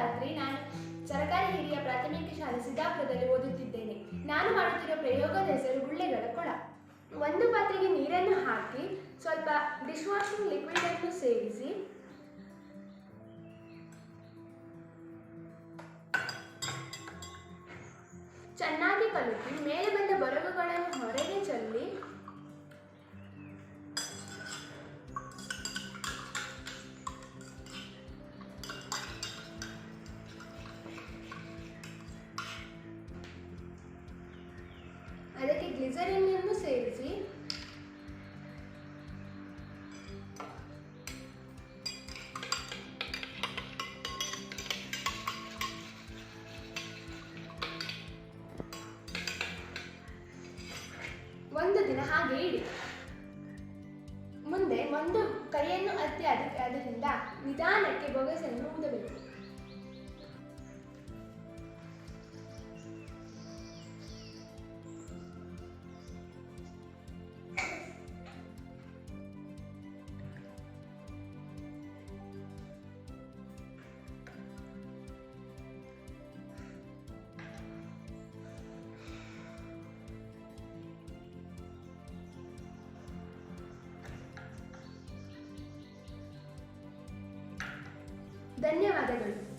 ಗಾತ್ರಿ ನಾನು ಸರ್ಕಾರಿ ಹಿರಿಯ ಪ್ರಾಥಮಿಕ ಶಾಲೆ ಸಿದ್ದಾಪುರದಲ್ಲಿ ಓದುತ್ತಿದ್ದೇನೆ. ನಾನು ಮಾಡುತ್ತಿರುವ ಪ್ರಯೋಗದ ಹೆಸರು ಗುಳ್ಳೆಗಳ ಕೊಳ. ಒಂದು ಪಾತ್ರೆಗೆ ನೀರನ್ನು ಹಾಕಿ ಸ್ವಲ್ಪ ಡಿಶ್ ವಾಷಿಂಗ್ ಲಿಕ್ವಿಡ್ ಅನ್ನು ಸೇರಿಸಿ ಚೆನ್ನಾಗಿ ಕಲಸಿ ಮೇಲೆ ಬಂದ ಬರಗುಗಳನ್ನು ಹೊರಗೆ ಅನ್ನು ಸೇರಿಸಿ. ಒಂದು ದಿನ ಹಾಗೆ ಇಡಿ. ಮುಂದೆ ಒಂದು ಕೈಯನ್ನು ಅತ್ತಿ ಅದಕ್ಕೆ ಅದರಿಂದ ನಿಧಾನಕ್ಕೆ ಬೊಗಸನ್ನು ಊದಬೇಕು ಧನ್ಯವಾದಗಳು.